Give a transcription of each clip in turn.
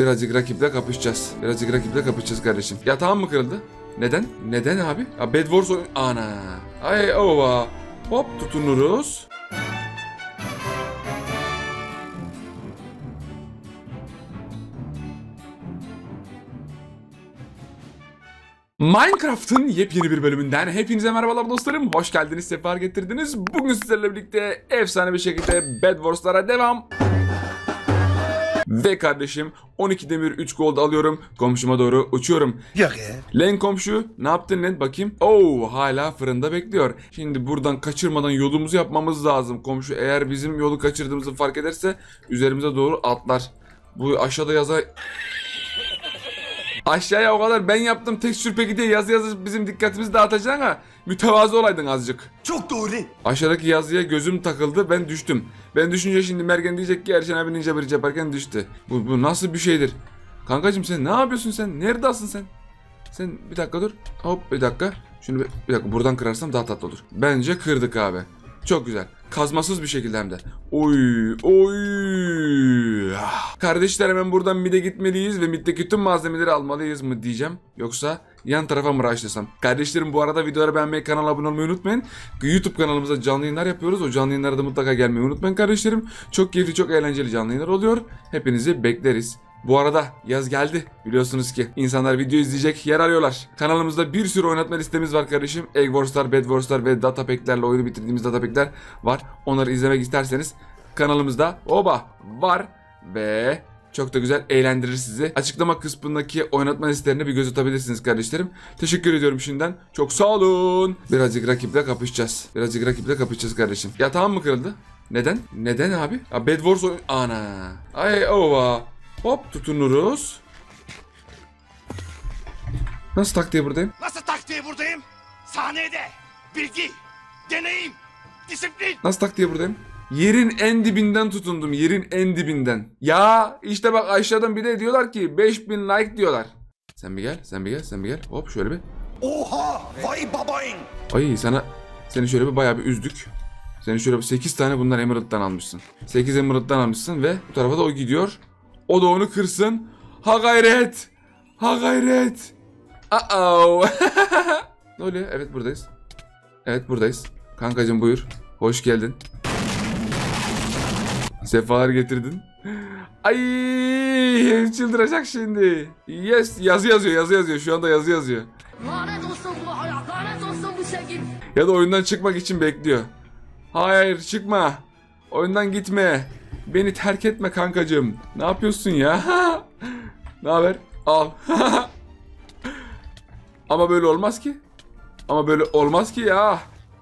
Birazcık rakiple kapışacağız. Birazcık rakiple kapışacağız kardeşim. Yatağım mı kırıldı? Neden? Neden abi? Ya Bed Wars oyun... Ana. Ay ova. Hop tutunuruz. Minecraft'ın yepyeni bir bölümünden hepinize merhabalar dostlarım. Hoş geldiniz, sefer getirdiniz. Bugün sizlerle birlikte efsane bir şekilde Bed Wars'lara devam. Ve kardeşim 12 demir 3 gold alıyorum. Komşuma doğru uçuyorum. Yok ya. Len komşu ne yaptın lan bakayım. Oo hala fırında bekliyor. Şimdi buradan kaçırmadan yolumuzu yapmamız lazım. Komşu eğer bizim yolu kaçırdığımızı fark ederse üzerimize doğru atlar. Bu aşağıda yaza... Aşağıya o kadar ben yaptım tekstür peki diye yazı yazı bizim dikkatimizi dağıtacaksın ha. Mütevazı olaydın azıcık. Çok doğru. Aşağıdaki yazıya gözüm takıldı ben düştüm. Ben düşünce şimdi Mergen diyecek ki Erşen abi ninja bir yaparken düştü. Bu, bu nasıl bir şeydir? Kankacım sen ne yapıyorsun sen? Neredesin sen? Sen bir dakika dur. Hop bir dakika. Şunu bir, bir dakika buradan kırarsam daha tatlı olur. Bence kırdık abi. Çok güzel. Kazmasız bir şekilde hem de. Oy oy. Ah. Kardeşler hemen buradan mid'e gitmeliyiz ve mid'deki tüm malzemeleri almalıyız mı diyeceğim. Yoksa yan tarafa mı rushlasam? Kardeşlerim bu arada videoları beğenmeyi, kanala abone olmayı unutmayın. YouTube kanalımızda canlı yayınlar yapıyoruz. O canlı yayınlara mutlaka gelmeyi unutmayın kardeşlerim. Çok keyifli, çok eğlenceli canlı yayınlar oluyor. Hepinizi bekleriz. Bu arada yaz geldi. Biliyorsunuz ki insanlar video izleyecek yer arıyorlar. Kanalımızda bir sürü oynatma listemiz var kardeşim. Egg Wars'lar, Bed Wars'lar ve data pack'lerle oyunu bitirdiğimiz data pack'ler var. Onları izlemek isterseniz kanalımızda oba var ve çok da güzel eğlendirir sizi. Açıklama kısmındaki oynatma listelerine bir göz atabilirsiniz kardeşlerim. Teşekkür ediyorum şimdiden. Çok sağ olun. Birazcık rakiple kapışacağız. Birazcık rakiple kapışacağız kardeşim. Yatağım mı kırıldı? Neden? Neden abi? Ya Bed Wars oyun... Ana. Ay ova. Hop tutunuruz. Nasıl taktiği buradayım? Nasıl taktiği buradayım? Sahnede. Bilgi, deneyim, disiplin. Nasıl taktiği buradayım? Yerin en dibinden tutundum. Yerin en dibinden. Ya işte bak aşağıdan bir de diyorlar ki 5000 like diyorlar. Sen bir gel, sen bir gel, sen bir gel. Hop şöyle bir. Oha! Vay babayın. Ay sana seni şöyle bir bayağı bir üzdük. Seni şöyle bir 8 tane bundan Emerald'dan almışsın. 8 Emerald'dan almışsın ve bu tarafa da o gidiyor. O da onu kırsın. Ha gayret. Ha gayret. Uh-oh. ne oluyor? Evet buradayız. Evet buradayız. Kankacım buyur. Hoş geldin. Sefalar getirdin. Ay çıldıracak şimdi. Yes yazı yazıyor yazı yazıyor şu anda yazı yazıyor. Lanet olsun bu hayat, lanet olsun bu sevgi. Ya da oyundan çıkmak için bekliyor. Hayır çıkma. Oyundan gitme. Beni terk etme kankacığım. Ne yapıyorsun ya? ne haber? Al. Ama böyle olmaz ki. Ama böyle olmaz ki ya.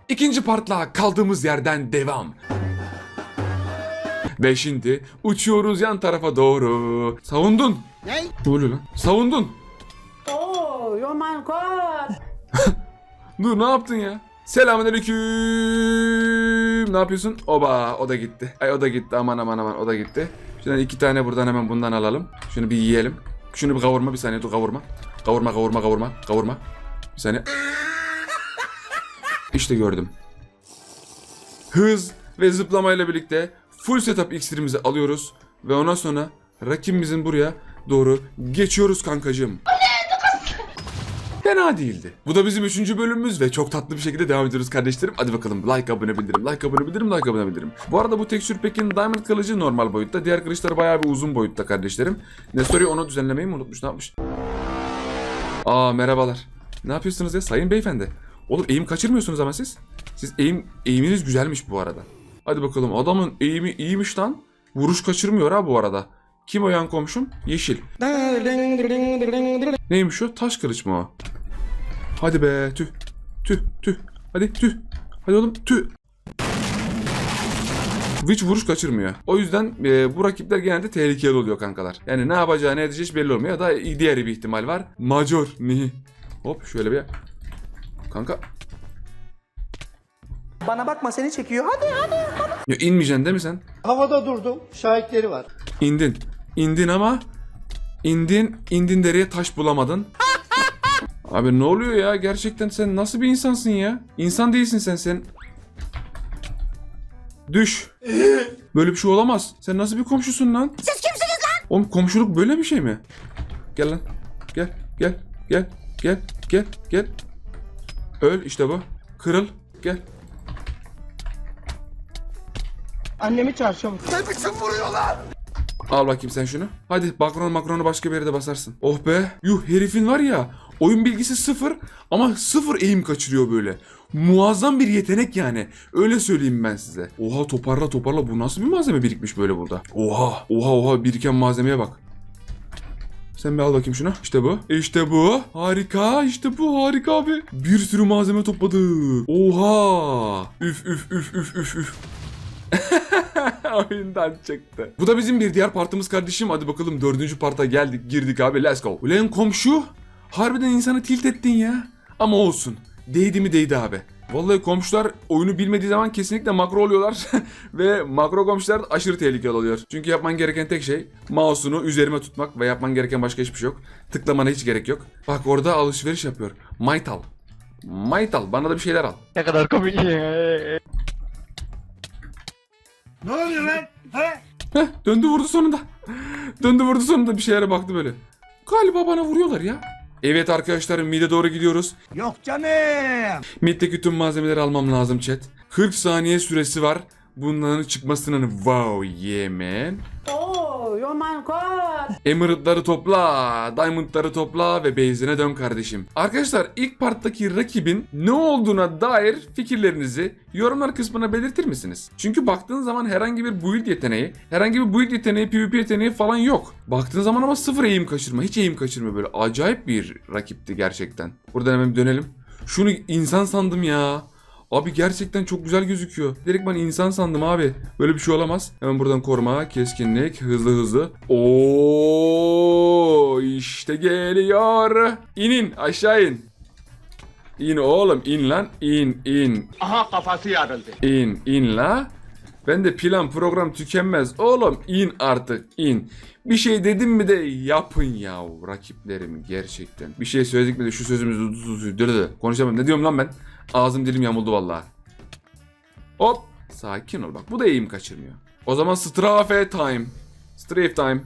İkinci partla kaldığımız yerden devam. Ve şimdi uçuyoruz yan tarafa doğru. Savundun. Ne? Ne oluyor lan? Savundun. Oh, oh my god. Dur ne yaptın ya? Selamünaleyküm. Ne yapıyorsun? Oba o da gitti. Ay o da gitti aman aman aman o da gitti. Şuradan iki tane buradan hemen bundan alalım. Şunu bir yiyelim. Şunu bir kavurma bir saniye dur kavurma. Kavurma kavurma kavurma kavurma. Bir saniye. İşte gördüm. Hız ve zıplamayla birlikte full setup iksirimizi alıyoruz. Ve ondan sonra rakibimizin buraya doğru geçiyoruz kankacığım. Fena değildi. Bu da bizim üçüncü bölümümüz ve çok tatlı bir şekilde devam ediyoruz kardeşlerim. Hadi bakalım like abone bildirim, like abone bildirim, like abone bildirim. Bu arada bu tekstür pekin diamond kılıcı normal boyutta. Diğer kılıçlar bayağı bir uzun boyutta kardeşlerim. Nestori onu düzenlemeyi mi unutmuş ne yapmış? Aa merhabalar. Ne yapıyorsunuz ya sayın beyefendi? Oğlum eğim kaçırmıyorsunuz ama siz. Siz eğim, eğiminiz güzelmiş bu arada. Hadi bakalım adamın eğimi iyiymiş lan. Vuruş kaçırmıyor ha bu arada. Kim o yan komşum? Yeşil. Neymiş o? Taş kılıç mı o? Hadi be tüh. Tüh tüh. Hadi tüh. Hadi oğlum tüh. Hiç vuruş kaçırmıyor. O yüzden e, bu rakipler genelde tehlikeli oluyor kankalar. Yani ne yapacağı ne edeceği hiç belli olmuyor. Ya da diğer bir ihtimal var. Major. Ni. Hop şöyle bir. Kanka. Bana bakma seni çekiyor. Hadi hadi. Ya inmeyeceksin değil mi sen? Havada durdum. Şahitleri var. İndin. İndin ama indin indin dereye taş bulamadın. Abi ne oluyor ya? Gerçekten sen nasıl bir insansın ya? İnsan değilsin sen sen. Düş. Böyle bir şey olamaz. Sen nasıl bir komşusun lan? Siz kimsiniz lan? Oğlum komşuluk böyle bir şey mi? Gel lan. Gel. Gel. Gel. Gel. Gel. Gel. Öl işte bu. Kırıl. Gel. Annemi çarşamba. Ne biçim vuruyorlar? Al bakayım sen şunu. Hadi makron makronu başka bir yerde basarsın. Oh be. Yuh herifin var ya. Oyun bilgisi sıfır ama sıfır eğim kaçırıyor böyle. Muazzam bir yetenek yani. Öyle söyleyeyim ben size. Oha toparla toparla. Bu nasıl bir malzeme birikmiş böyle burada? Oha. Oha oha biriken malzemeye bak. Sen bir al bakayım şunu. İşte bu. İşte bu. Harika. İşte bu harika abi. Bir sürü malzeme topladık. Oha. Üf üf üf üf üf üf. Oyundan çıktı. Bu da bizim bir diğer partımız kardeşim. Hadi bakalım dördüncü parta geldik girdik abi let's go. Ulan komşu harbiden insanı tilt ettin ya. Ama olsun. Değdi mi değdi abi. Vallahi komşular oyunu bilmediği zaman kesinlikle makro oluyorlar. ve makro komşular aşırı tehlikeli oluyor. Çünkü yapman gereken tek şey mouse'unu üzerime tutmak ve yapman gereken başka hiçbir şey yok. Tıklamana hiç gerek yok. Bak orada alışveriş yapıyor. Maytal. Maytal bana da bir şeyler al. Ne oluyor lan? He? Heh, döndü vurdu sonunda. döndü vurdu sonunda bir şeylere baktı böyle. Galiba bana vuruyorlar ya. Evet arkadaşlar mid'e doğru gidiyoruz. Yok canım. Mid'deki tüm malzemeleri almam lazım chat. 40 saniye süresi var. Bunların çıkmasının wow yeah man. Oh. Emerald'ları topla, Diamond'ları topla ve base'ine dön kardeşim. Arkadaşlar ilk parttaki rakibin ne olduğuna dair fikirlerinizi yorumlar kısmına belirtir misiniz? Çünkü baktığın zaman herhangi bir build yeteneği, herhangi bir build yeteneği, PvP yeteneği falan yok. Baktığın zaman ama sıfır eğim kaçırma, hiç eğim kaçırma böyle. Acayip bir rakipti gerçekten. Buradan hemen dönelim. Şunu insan sandım ya. Abi gerçekten çok güzel gözüküyor. Direkt ben insan sandım abi. Böyle bir şey olamaz. Hemen buradan koruma, keskinlik, hızlı hızlı. Oo işte geliyor. İnin aşağı in. İn oğlum in lan in in. Aha kafası yarıldı. İn in la. Ben de plan program tükenmez. Oğlum in artık in. Bir şey dedim mi de yapın ya rakiplerim gerçekten. Bir şey söyledik mi de şu sözümüzü. Konuşamam. Ne diyorum lan ben? Ağzım dilim yamuldu vallahi. Hop. Sakin ol bak. Bu da eğim kaçırmıyor. O zaman strafe time. Strafe time.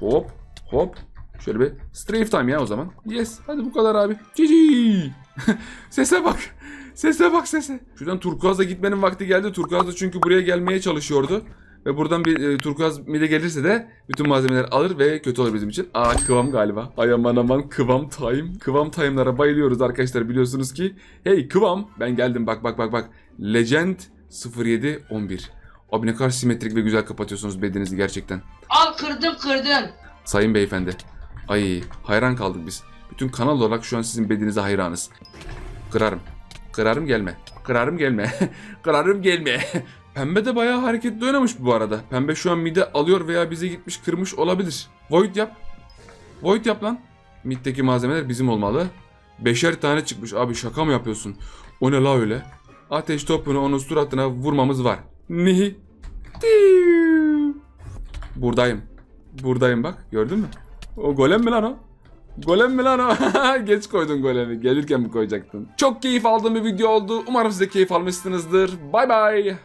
Hop. Hop. Şöyle bir strafe time ya o zaman. Yes. Hadi bu kadar abi. Cici. Sese bak. Sese bak sese. Şuradan Turkuaz'a gitmenin vakti geldi. Turkuaz da çünkü buraya gelmeye çalışıyordu. Ve buradan bir e, Turkuaz mide gelirse de bütün malzemeleri alır ve kötü olur bizim için. Aa kıvam galiba. Ay aman aman kıvam time. Kıvam time'lara bayılıyoruz arkadaşlar biliyorsunuz ki. Hey kıvam. Ben geldim bak bak bak bak. Legend 0711. Abi ne kadar simetrik ve güzel kapatıyorsunuz bedenizi gerçekten. Al kırdım kırdım. Sayın beyefendi. Ay hayran kaldık biz. Bütün kanal olarak şu an sizin bedenize hayranız. Kırarım. Kırarım gelme. Kırarım gelme. Kırarım gelme. Pembe de bayağı hareketli oynamış bu arada. Pembe şu an mide alıyor veya bize gitmiş kırmış olabilir. Void yap. Void yap lan. Mid'deki malzemeler bizim olmalı. Beşer tane çıkmış. Abi şaka mı yapıyorsun? O ne la öyle? Ateş topunu onun suratına vurmamız var. Nihi. Buradayım. Buradayım bak. Gördün mü? O golem mi lan o? Golem mi lan o? Geç koydun golemi. Gelirken mi koyacaktın? Çok keyif aldığım bir video oldu. Umarım siz de keyif almışsınızdır. Bay bay.